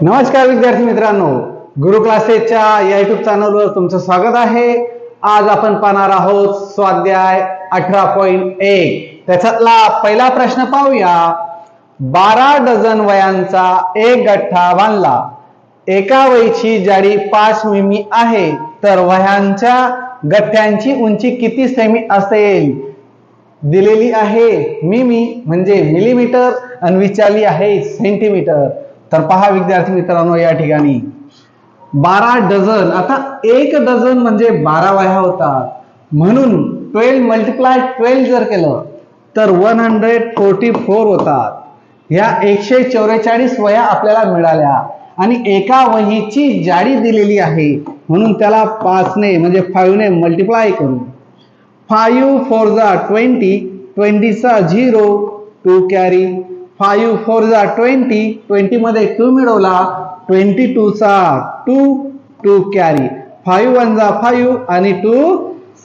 नमस्कार विद्यार्थी मित्रांनो. गुरु क्लासेसच्या या युट्यूब चॅनलवर तुमचं स्वागत आहे. आज आपण पाहणार आहोत स्वाध्याय अठरा पॉईंट एक. त्याच्यातला पहिला प्रश्न पाहूया. बारा डझन वयांचा एक गठ्ठा बांधला. एका वहीची जाडी पाच मिमी आहे. तर वह्यांच्या गठ्ठ्यांची उंची किती सेमी असेल? दिलेली आहे मिमी म्हणजे मिलीमीटर आणि विचारली आहे सेंटीमीटर तर पहा विद्यार्थी मित्रांनो या ठिकाणी. बारा डझन आता एक डझन म्हणजे बारा वह्या होतात. म्हणून ट्वेल्व मल्टिप्लाय ट्वेल्व जर केलं तर वन हंड्रेड फोर्टी फोर होतात. ह्या एकशे चौवेचाळीस वह्या आपल्याला मिळाल्या. आणि एका वहीची जाडी दिलेली आहे. म्हणून त्याला पाचने म्हणजे फाईव्हने मल्टिप्लाय करू. फाईव्ह फोर जा twenty ट्वेंटीचा zero two carry five four जा ट्वेंटी ट्वेंटीमध्ये टू मिळवला twenty टूचा two two carry five one जा फाईव्ह आणि टू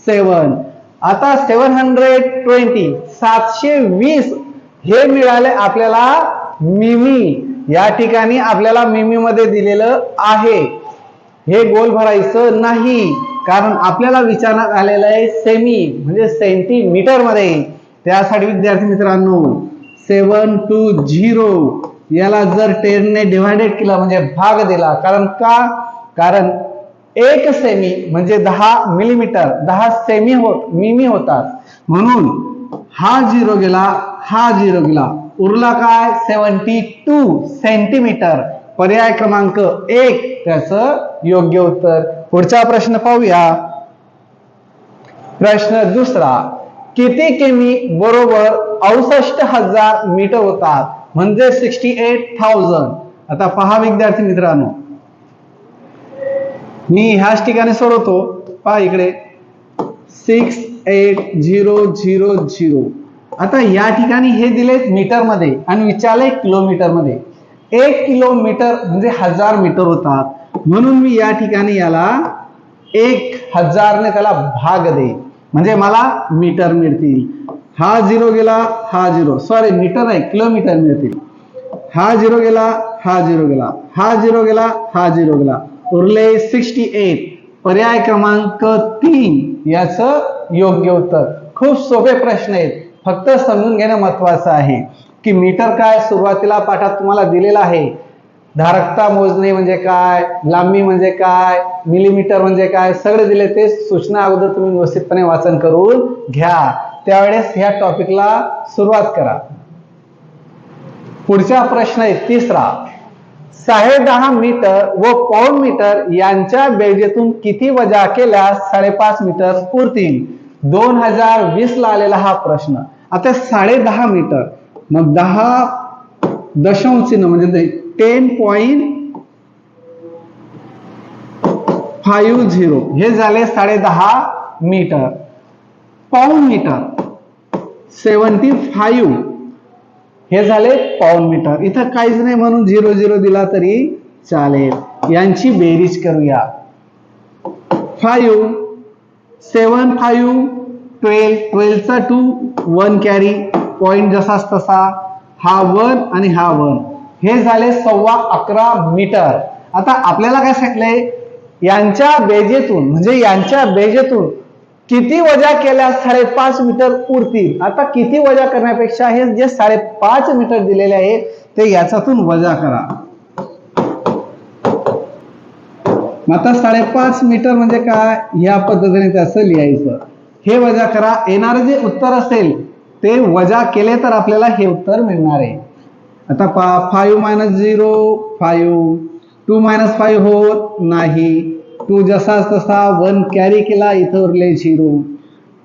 सेवन आता सेवन हंड्रेड ट्वेंटी सातशे वीस हे मिळाले आपल्याला मिमी. या ठिकाणी आपल्याला मिमी मध्ये दिलेलं आहे. हे गोल भरायचं नाही. कारण आपल्याला विचारण्यात आलेलं आहे सेमी म्हणजे सेंटीमीटरमध्ये त्यासाठी विद्यार्थी मित्रांनो सेवन टू झिरो याला जर टेनने डिव्हायडेड केला म्हणजे भाग दिला. कारण का? कारण एक सेमी म्हणजे दहा मिलीमीटर दहा सेमी होत मिमी होतात. म्हणून हा झिरो गेला हा झिरो गेला. उरला काय? सेवन्टी टू सेंटीमीटर पर्याय क्रमांक एक. त्याच योग्य उत्तर. पुढचा प्रश्न पाहूया. प्रश्न दुसरा. किती किमी बरोबर अडुसष्ट हजार मीटर होतात. म्हणजे सिक्स्टी एट थाउजंड आता पहा विद्यार्थी मित्रांनो. मी ह्याच ठिकाणी सोडवतो. पहा इकडे. Six eight zero zero zero आता या ठिकाणी हे दिले मीटरमध्ये आणि विचारले किलोमीटरमध्ये एक किलोमीटर म्हणजे हजार मीटर होतात. म्हणून मी या ठिकाणी याला एक हजारने त्याला भाग देईन. म्हणजे मला मीटर मिळतील. हा झिरो गेला हा झिरो सॉरी मीटर नाही किलोमीटर मिळतील. हा झिरो गेला हा झिरो गेला. हा झिरो गेला हा झिरो गेला. उरले सिक्स्टी एट पर्याय क्रमांक तीन याच योग्य उत्तर. खूप सोपे प्रश्न आहेत. फक्त समजून घेणं महत्वाचं आहे. की मीटर काय सुरुवातीला पाठात तुम्हाला दिलेला आहे? धारकता मोजणे म्हणजे काय? लांबी म्हणजे काय? मिलीमीटर म्हणजे काय? सगळे दिले ते सूचना अगोदर तुम्ही व्यवस्थितपणे वाचन करून घ्या. त्यावेळेस ह्या टॉपिकला सुरुवात करा. पुढचा प्रश्न आहे तिसरा. साडे दहा मीटर व पौन मीटर यांच्या बेरजेतून किती वजा केल्यास साडेपाच मीटर पुरतील? दोन हजार वीस ला आलेला हा प्रश्न. आता साडे दहा मीटर. मग दहा दशांश चिन्ह म्हणजे टेन पॉईंट फाईव्ह झिरो हे झाले साडे दहा मीटर. पाऊन मीटर. सेवन्टी फाईव्ह हे झाले पाऊन मीटर. इथं काहीच नाही म्हणून झिरो झिरो दिला तरी चालेल. यांची बेरीज करूया. फाईव्ह सेवन फाईव्ह ट्वेल्व ट्वेल्वचा टू वन कॅरी पॉईंट जसाच तसा. हा वन आणि हा वन हे झाले सव्वा अकरा मीटर. आता आपल्याला काय सांगितलंय यांच्या बेजेतून म्हणजे यांच्या बेजेतून किती वजा केल्यास साडेपाच मीटर उरतील? आता किती वजा करण्यापेक्षा हे जे साडेपाच मीटर दिलेले आहे ते याच्यातून वजा करा. आता साडेपाच मीटर म्हणजे काय? या पद्धतीने त्याचं लिहायचं. हे वजा करा. येणारं जे उत्तर असेल ते वजा केले तर आपल्याला हे उत्तर मिळणार आहे. आता पा five minus zero five two minus five होत नाही. टू जसाच तसा वन कॅरी केला इथं उरले zero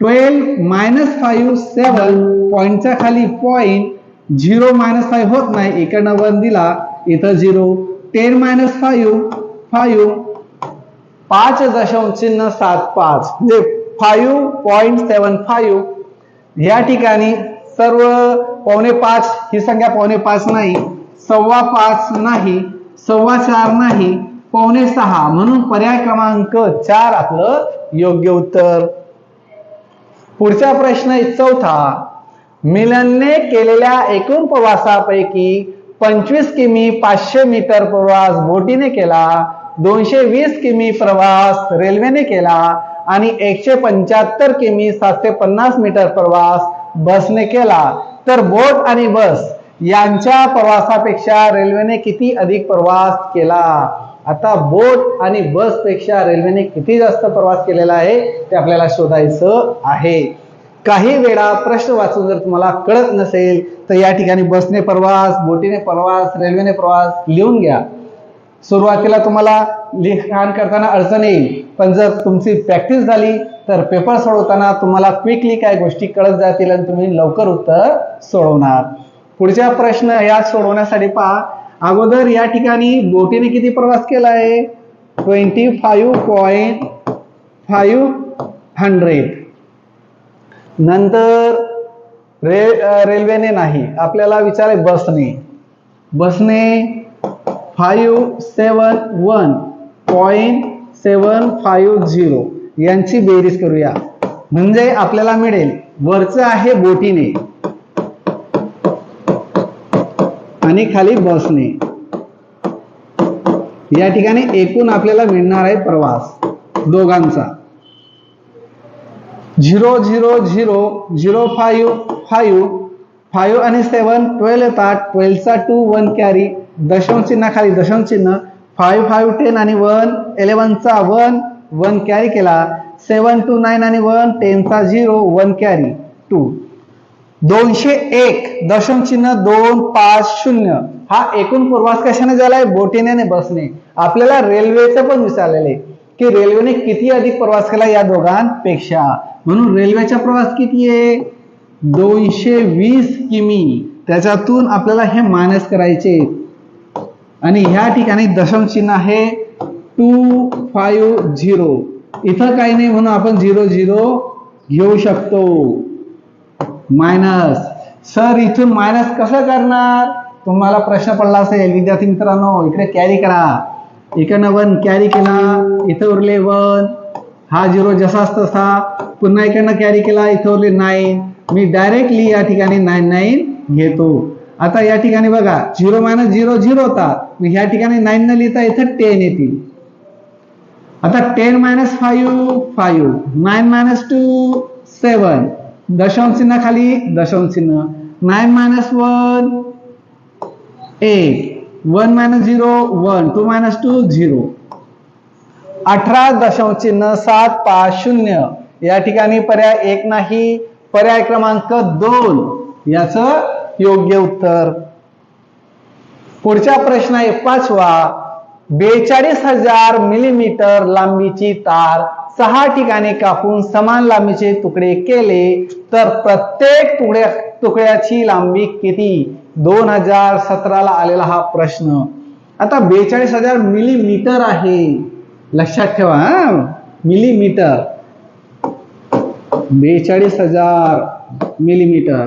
twelve minus five seven पॉईंटच्या खाली पॉईंट झिरो मायनस फाईव्ह होत नाही. इकडनं वन दिला इथं zero ten minus five five पाच दशांश चिन्ह सात पाच. म्हणजे फाईव्ह पॉईंट सेवन फाईव्ह या ठिकाणी सर्व पावणे पाच ही संख्या पावणे पाच नाही सव्वा पाच नाही सव्वा चार नाही पावणे सहा. म्हणून पर्याय क्रमांक चार आपलं योग्य उत्तर. पुढचा प्रश्न चौथा. मिलनने केलेल्या एकूण प्रवासापैकी पंचवीस किमी पाचशे मीटर प्रवास बोटीने केला दोनशे वीस किमी प्रवास रेल्वेने केला आणि एकशे पंच्याहत्तर किमी सातशे पन्नास मीटर प्रवास बसने केला तर बोट आणि बस यांच्या प्रवासापेक्षा रेल्वेने किती अधिक प्रवास केला? आता बोट आणि बसपेक्षा रेल्वेने किती जास्त प्रवास केलेला आहे ते आपल्याला शोधायचं आहे. काही वेळा प्रश्न वाचून जर तुम्हाला कळत नसेल तर या ठिकाणी बसने प्रवास बोटीने प्रवास रेल्वेने प्रवास लिहून घ्या. सुरुवातीला तुम्हाला लिखाण करताना अडचण येईल पण जर तुमची प्रॅक्टिस झाली तर पेपर सोडवताना तुम्हाला क्विकली काय गोष्टी कळत जातील आणि तुम्ही लवकर उत्तर सोडवणार. पुढचा प्रश्न या सोडवण्यासाठी पहा. अगोदर या ठिकाणी बोटीने किती प्रवास केला आहे? Twenty five point five hundred नंतर रे रेल्वेने नाही. आपल्याला विचारे बसने. बसने five seven one point seven five zero यांची बेरीज करूया. म्हणजे आपल्याला मिळेल वरचं आहे बोटीने आणि खाली बसने. या ठिकाणी एकूण आपल्याला मिळणार आहे प्रवास दोघांचा. Zero zero zero zero five five five आणि सेवन ट्वेल्व येतात. ट्वेल्वचा टू वन कॅरी. दशम चिन्हाखाली खाली चिन्ह. फाईव्ह फाईव्ह टेन आणि वन इलेव्हनचा वन. वन कॅरी केला सेवन टू नाईन आणि वन टेनचा झिरो वन कॅरी टू दोनशे एक दशम चिन्ह दोन पाच शून्य. हा एकूण प्रवास कशाने झालाय? बोटीने बसने. आपल्याला रेल्वेचं पण विचारलेलं आहे की रेल्वेने किती अधिक प्रवास केला या दोघांपेक्षा? म्हणून रेल्वेचा प्रवास किती आहे? दोनशे वीस किमी. त्याच्यातून आपल्याला हे मायनस करायचे आणि ह्या ठिकाणी दशम चिन्ह आहे टू फाईव्ह झिरो इथं काही नाही म्हणून आपण झिरो झिरो घेऊ शकतो. मायनस सर इथून मायनस कसं करणार? तुम्हाला प्रश्न पडला असेल विद्यार्थी मित्रांनो इकडे कॅरी करा. इकडनं वन कॅरी केला इथं उरले वन हा झिरो जसाच तसा. पुन्हा इकडनं कॅरी केला इथं उरले नाईन मी डायरेक्टली या ठिकाणी नाईन नाईन घेतो. आता या ठिकाणी बघा झिरो मायनस झिरो झिरो होता. मग ह्या ठिकाणी नाईन न लिहिता इथं टेन येतील. आता ten minus five five nine minus two seven दशांश चिन्ह खाली दशांश चिन्ह. Nine minus one eight one minus zero one two minus two zero अठरा दशांश चिन्ह सात पाच शून्य. या ठिकाणी पर्याय एक नाही. पर्याय क्रमांक दोन. याच योग्य उत्तर. पुढचा प्रश्न आहे पाचवा. बेचाळीस हजार मिलीमीटर लांबीची तार सहा ठिकाणी कापून समान लांबीचे तुकडे केले तर प्रत्येक तुकड्या तुकड्याची लांबी किती? दोन हजार सतराला आलेला हा प्रश्न. आता बेचाळीस हजार मिलीमीटर आहे. लक्षात ठेवा मिलीमीटर बेचाळीस हजार मिलीमीटर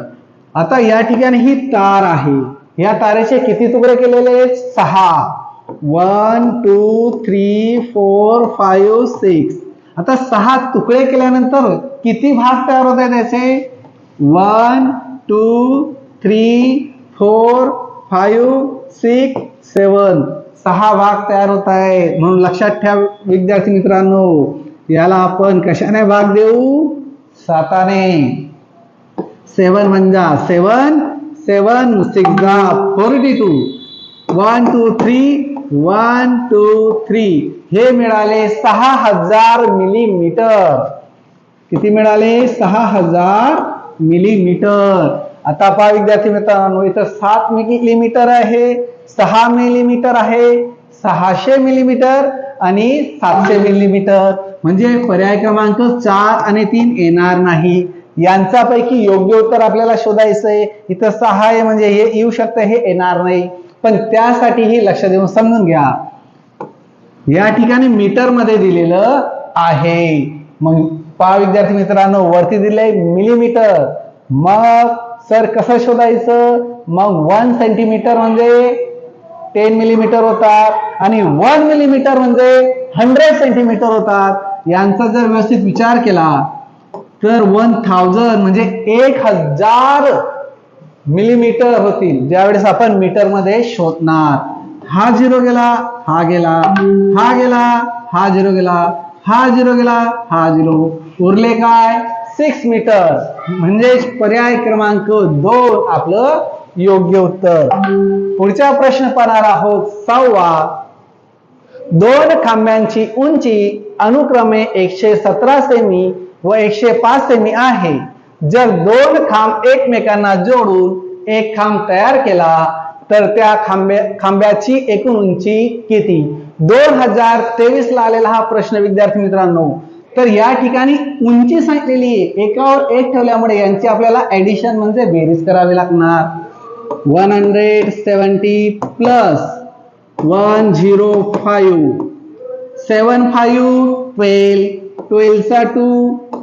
आता या ठिकाणी ही तार आहे. या तारेचे किती तुकडे केलेले आहेत? सहा. One two three four five six आता सहा तुकडे केल्यानंतर किती भाग तयार होत आहेत त्याचे one two three four five six seven सहा भाग तयार होत आहे. म्हणून लक्षात ठेवा विद्यार्थी मित्रांनो याला आपण कशाने भाग देऊ? साताने. सेवन म्हणजे seven seven six forty two one two three one two three हे मिळाले सहा हजार मिलीमीटर किती मिळाले? सहा हजार मिलीमीटर आता पहा विद्यार्थी मित्रांनो इथं सात मिलीमीटर आहे सहा मिलीमीटर आहे सहाशे मिलीमीटर आणि सातशे मिलीमीटर म्हणजे पर्याय क्रमांक चार आणि तीन येणार नाही. यांच्यापैकी योग्य उत्तर आपल्याला शोधायचं आहे इथं सहा आहे म्हणजे हे येऊ शकतं हे येणार नाही. पण त्यासाठीही लक्ष देऊन समजून घ्या. या ठिकाणी मीटरमध्ये दिलेलं आहे. मग पहा विद्यार्थी मित्रांनो वरती दिलंय मिलीमीटर मग सर कसं शोधायचं? मग वन सेंटीमीटर म्हणजे टेन मिलीमीटर होतात आणि वन मिलीमीटर म्हणजे हंड्रेड सेंटीमीटर होतात. यांचा जर व्यवस्थित विचार केला तर वन थाउजंड म्हणजे एक हजार मिलीमीटर होतील ज्यावेळेस आपण मीटरमध्ये शोधणार. हा झिरो गेला हा गेला हा गेला हा झिरो गेला हा झिरो गेला हा झिरो. उरले काय? सिक्स मीटर म्हणजेच पर्याय क्रमांक दोन आपलं योग्य उत्तर. पुढचा प्रश्न पाहणार आहोत सहावा. दोन खांब्यांची उंची अनुक्रमे एकशे सतरा सेमी व एकशे पाच सेमी आहे. जर दोन खांब एकमेकांना जोडून एक खांब तयार केला तर त्या खांब्या खांब्याची एकूण उंची किती? दोन हजार तेवीस ला आलेला हा प्रश्न विद्यार्थी मित्रांनो. तर या ठिकाणी उंची सांगितलेली आहे. एकावर एक ठेवल्यामुळे यांची आपल्याला ऍडिशन म्हणजे बेरीज करावी लागणार. One hundred seventy plus one zero five seven five twelve ट्वेल्वचा two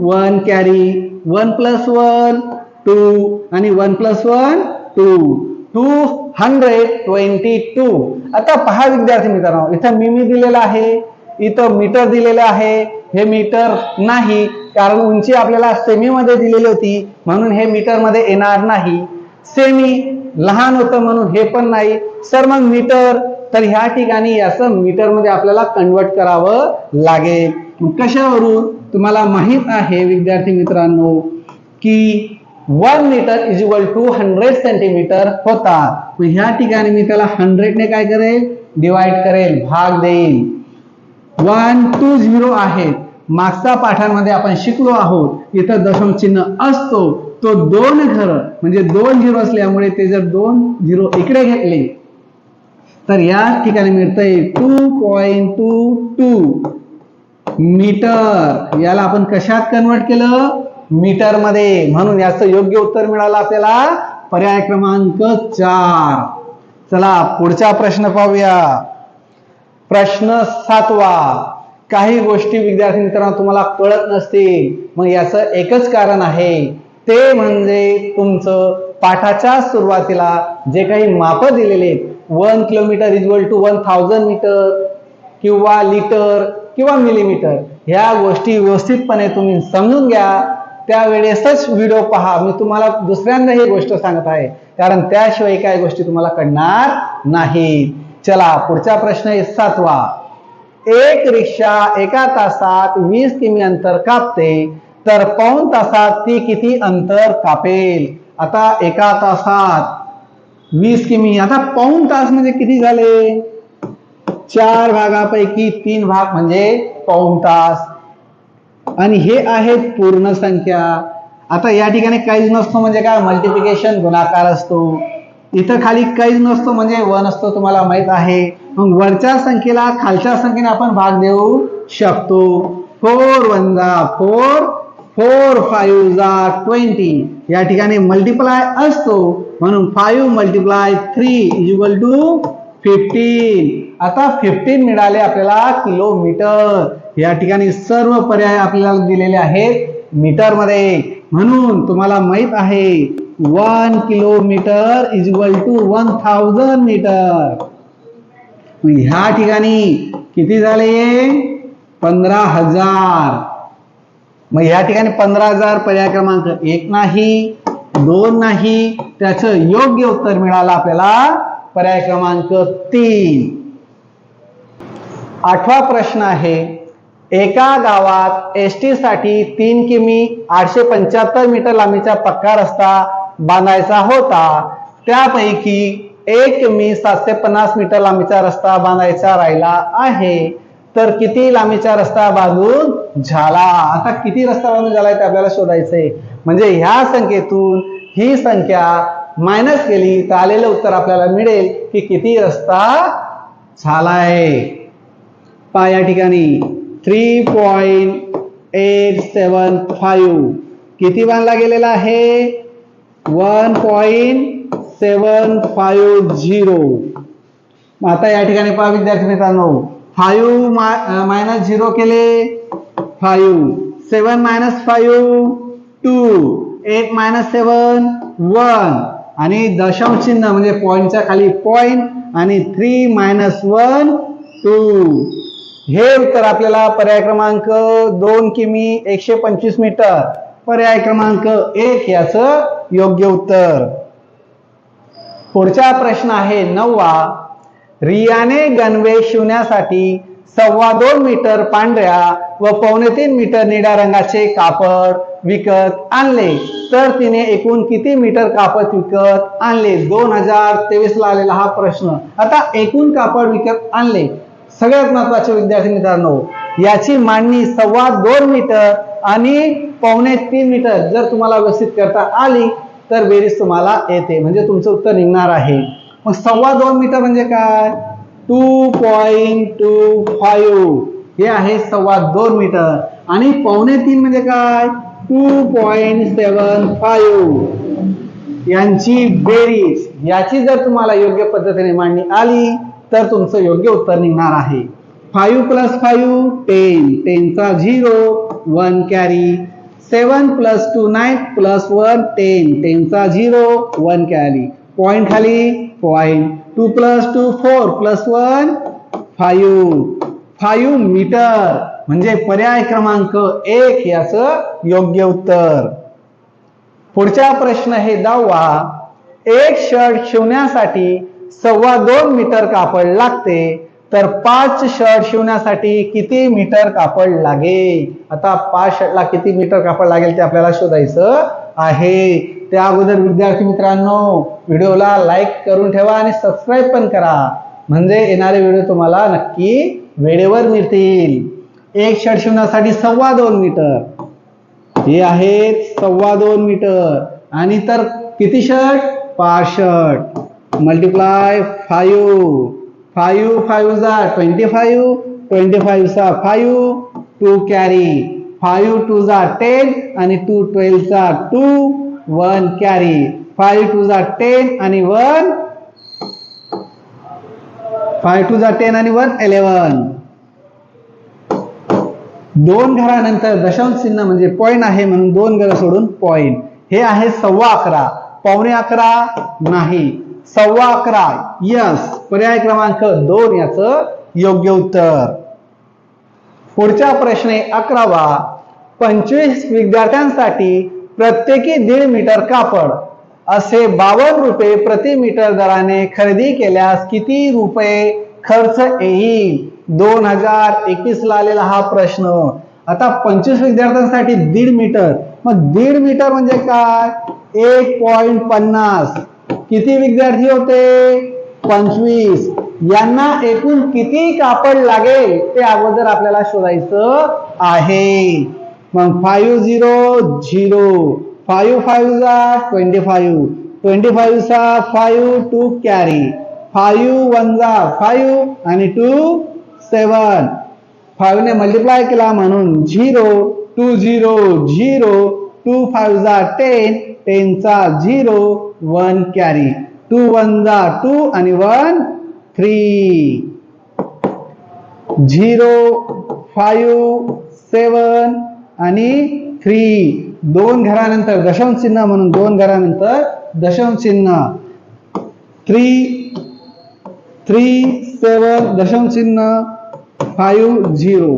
one carry. One plus one two. आणि one plus one two. Two hundred twenty two. आता पहा विद्यार्थी मित्रांनो इथं मिमी दिलेला आहे इथं मीटर दिलेलं आहे. हे मीटर नाही कारण उंची आपल्याला सेमी मध्ये दिलेली होती म्हणून हे मीटरमध्ये येणार नाही. सेमी लहान होतं म्हणून हे पण नाही. सर मग मीटर तर ह्या ठिकाणी याचं मीटरमध्ये आपल्याला कन्वर्ट करावं लागेल. मग कशावरून तुम्हाला माहीत आहे विद्यार्थी मित्रांनो की one meter is equal to hundred centimeter होता मग ह्या ठिकाणी मी त्याला हंड्रेडने काय करेल? डिवाइड करेल भाग देईल. वन टू झिरो आहेत. मागच्या पाठांमध्ये आपण शिकलो आहोत इथं दशम चिन्ह असतो तो दोन घर म्हणजे दोन झिरो असल्यामुळे ते जर दोन झिरो इकडे घेतले तर या ठिकाणी मिळतंय two point two two meter. याला आपण कशात कन्वर्ट केलं? मीटरमध्ये. म्हणून याचं योग्य उत्तर मिळालं आपल्याला पर्याय क्रमांक चार. चला पुढचा प्रश्न पाहूया. प्रश्न सातवा. काही गोष्टी विद्यार्थी मित्रांनो तुम्हाला कळत नसतील. मग याचं एकच कारण आहे. ते म्हणजे तुमचं पाठाच्या सुरुवातीला जे काही माप दिलेले आहेत one kilometre equal to one thousand metre किंवा लिटर किंवा मिलीमीटर ह्या गोष्टी व्यवस्थितपणे तुम्ही समजून घ्या. त्यावेळेसच व्हिडिओ पहा. मी तुम्हाला दुसऱ्यांदा ही गोष्ट सांगत आहे. कारण त्याशिवाय काय गोष्टी तुम्हाला कळणार नाही. चला पुढचा प्रश्न आहे सातवा. एक रिक्षा एका तासात वीस किमी अंतर कापते तर पाऊण तासात ती किती अंतर कापेल? आता एका तासात वीस किमी आता पाऊण तास म्हणजे किती झाले? चार भागापैकी तीन भाग म्हणजे पाऊण तास. आणि हे आहेत पूर्ण संख्या. आता या ठिकाणी काहीच नसतो म्हणजे काय? मल्टिप्लिकेशन गुणाकार असतो. इथं खाली काहीच नसतो म्हणजे वन असतो तुम्हाला माहीत आहे. मग वरच्या संख्येला खालच्या संख्येने आपण भाग देऊ शकतो. फोर वन जा फोर फोर फाईव्ह जा ट्वेंटी. या ठिकाणी मल्टिप्लाय असतो. म्हणून five multiply three equal to fifteen आता फिफ्टीन मिळाले आपल्याला किलोमीटर या ठिकाणी सर्व पर्याय आपल्याला दिलेले आहेत मीटरमध्ये म्हणून तुम्हाला माहीत आहे one kilometre is equal to one thousand metre ह्या ठिकाणी किती झाले? पंधरा हजार. मग या ठिकाणी पंधरा हजार पर्याय क्रमांक एक नाही दोन नाही त्याचं योग्य उत्तर मिळालं आपल्याला पर्याय क्रमांक तीन. आठवा प्रश्न आहे एका गावात एस टी साठी तीन किमी आठशे पंच्याहत्तर मीटर लांबीचा पक्का रस्ता बांधायचा होता. त्यापैकी एक किमी सातशे पन्नास मीटर लांबीचा रस्ता बांधायचा राहिला आहे. तर किती लांबीचा रस्ता बांधून झाला? आता किती रस्ता बांधून झालाय ते आपल्याला शोधायचंय. म्हणजे ह्या संख्येतून ही संख्या मायनस केली तर आलेलं उत्तर आपल्याला मिळेल की किती रस्ता झालाय. पा या ठिकाणी three point eight seven five किती बांधला गेलेला आहे? One point seven five zero आता या ठिकाणी पहा विद्यार्थी मित्रांनो फाईव्ह मायनस झिरो केले. Five seven minus five two eight minus seven one आणि दशांश चिन्ह म्हणजे पॉईंटच्या खाली पॉईंट आणि थ्री मायनस वन टू हे उत्तर आपल्याला पर्याय क्रमांक दोन किमी एकशे पंचवीस मीटर. पर्याय क्रमांक एक याचं योग्य उत्तर. पुढचा प्रश्न आहे नववा. रियाने गणवेश शिवण्यासाठी सव्वा दोन मीटर पांढऱ्या व पावणे तीन मीटर निळ्या रंगाचे कापड विकत आणले. तर तिने एकूण किती मीटर कापड विकत आणले? दोन हजार तेवीस ला आलेला हा प्रश्न. आता एकूण कापड विकत आणले. सगळ्यात महत्त्वाचे विद्यार्थी मित्रांनो याची मांडणी सव्वा दोन मीटर आणि पावणे तीन मीटर जर तुम्हाला व्यवस्थित करता आली तर बेरीज तुम्हाला येते. म्हणजे तुमचं उत्तर निघणार आहे. मग सव्वा दोन मीटर म्हणजे काय? Two point two five. हे आहे सव्वा दोन मीटर. आणि पावणे तीन म्हणजे काय? टू पॉइंट सेवन फाईव्ह यांची बेरीज याची जर तुम्हाला योग्य पद्धतीने मांडणी आली तर तुमचं योग्य उत्तर निघणार आहे. Five plus five ten टेनचा zero one carry seven plus two nine plus one ten टेनचा zero one carry point खाली point two plus two four plus one five five metre म्हणजे पर्याय क्रमांक एक याचं योग्य उत्तर. पुढचा प्रश्न हे दहावा. एक शर्ट शिवण्यासाठी सव्वा दोन मीटर कापड लागते तर पाच शर्ट शिवण्यासाठी किती मीटर कापड लागेल? आता पाच शर्टला किती मीटर कापड लागेल ते आपल्याला शोधायचं आहे. त्या अगोदर विद्यार्थी मित्रांनो व्हिडिओला लाईक करून ठेवा आणि सबस्क्राईब पण करा. म्हणजे येणारे व्हिडिओ तुम्हाला नक्की वेळेवर मिळतील. एक शर्ट शिवण्यासाठी सव्वा दोन मीटर. हे आहेत सव्वा दोन मीटर. आणि तर किती शर्ट पाच shirt multiply five five five जा ट्वेंटी फाईव्ह ट्वेंटी फाईव्ह सा five two carry five two जा टेन आणि two ट्वेल्वचा two one carry five two जा टेन आणि वन फाईव्ह टू जा टेन आणि वन इलेवन दोन घरानंतर दशांश चिन्ह म्हणजे पॉईंट आहे म्हणून दोन घर सोडून पॉईंट हे आहे सव्वा अकरा. पावणे अकरा नाही. सव्वा अकरा. यस पर्याय क्रमांक दोन याचं योग्य उत्तर. पुढचा प्रश्न आहे अकरावा. पंचवीस विद्यार्थ्यांसाठी प्रत्येकी दीड मीटर कापड. असे बावन्न रुपये प्रति मीटर दराने खरेदी केल्यास किती रुपये खर्च येईल. दोन हजार एकवीस ला आलेला हा प्रश्न. आता पंचवीस विद्यार्थ्यांसाठी दीड मीटर. मग दीड मीटर म्हणजे काय? एक पॉइंट पन्नास. किती विद्यार्थी होते? पंचवीस. यांना एकूण किती कापड लागेल? ते अगोदर आपल्याला शोधायचं आहे. मग five zero zero five five जा twenty five twenty फाईव्हचा five two carry five one जा फाईव्ह आणि टू सेवन. फाईव्हने मल्टिप्लाय केला म्हणून zero two zero zero two five जा ten. टेनचा zero one carry. Two one जा टू आणि one three. Zero five seven आणि थ्री. दोन घरानंतर दशम चिन्ह म्हणून दोन घरानंतर दशम चिन्ह. थ्री थ्री सेवन दशम चिन्ह फाईव्ह झिरो.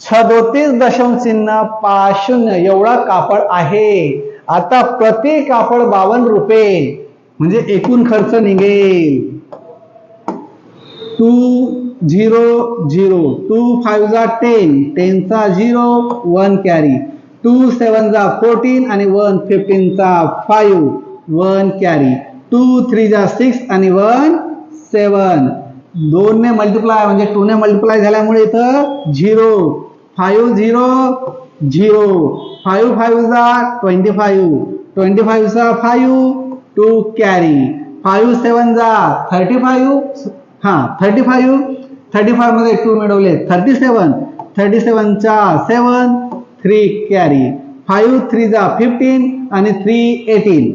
सदोतीस दशम चिन्ह पाच शून्य एवढा कापड आहे. आता प्रति कापड बावन्न रुपये. म्हणजे एकूण खर्च निघेल. Two zero zero two five जा ten टेनचा zero one carry two seven जा फोर्टीन आणि one फिफ्टीनचा five one carry two three जा सिक्स आणि वन सेवन दोनने मल्टिप्लाय म्हणजे टूने मल्टिप्लाय झाल्यामुळे इथं zero five zero zero five five जा twenty five twenty फाईव्हचा five two carry five seven जा थर्टी फाईव्ह हां थर्टी फाईव्ह थर्टी फाईव्हमध्ये टू मिळवले. Thirty seven thirty सेवनचा seven three carry five three जा फिफ्टीन आणि थ्री एटीन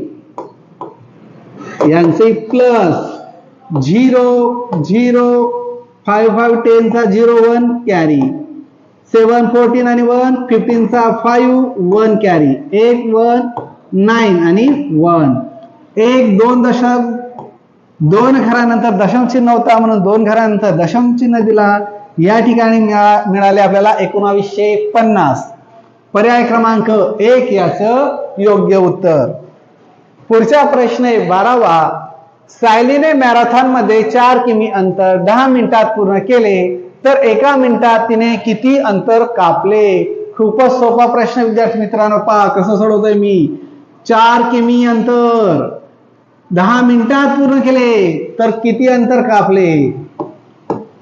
यांचे plus zero zero five five टेनचा zero one carry seven fourteen आणि one फिफ्टीनचा five one carry एक one nine आणि one एक दोन दशक दोन घरानंतर दशमचिन्ह चिन्ह होता म्हणून दोन घरानंतर दशम चिन्ह दिला. या ठिकाणी मिळा- मिळाले आपल्याला एकोणावीसशे पन्नास. पर्याय क्रमांक एक याचं योग्य उत्तर. पुढचा प्रश्न आहे बारावा. सायलीने मॅरेथॉनमध्ये चार किमी अंतर दहा मिनिटात पूर्ण केले तर एका मिनिटात तिने किती अंतर कापले? खूपच सोपा प्रश्न विद्यार्थी मित्रांनो पहा कसं सोडवतोय मी. चार किमी अंतर. दहा मिनिटात पूर्ण केले तर किती अंतर कापले?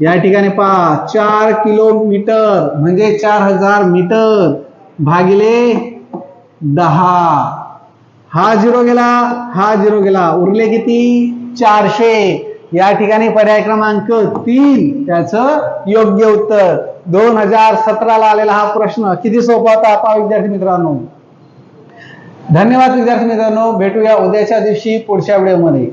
या ठिकाणी पहा चार किलोमीटर म्हणजे चार हजार मीटर भागिले दहा. हा झिरो गेला हा झिरो गेला. उरले किती? चारशे. या ठिकाणी पर्याय क्रमांक तीन. त्याचं योग्य उत्तर. दोन हजार सतराला आलेला हा प्रश्न किती सोपा होता? पहा विद्यार्थी मित्रांनो. धन्यवाद विद्यार्थी मित्रांनो. भेटूया उद्याच्या दिवशी पुढच्या व्हिडिओमध्ये.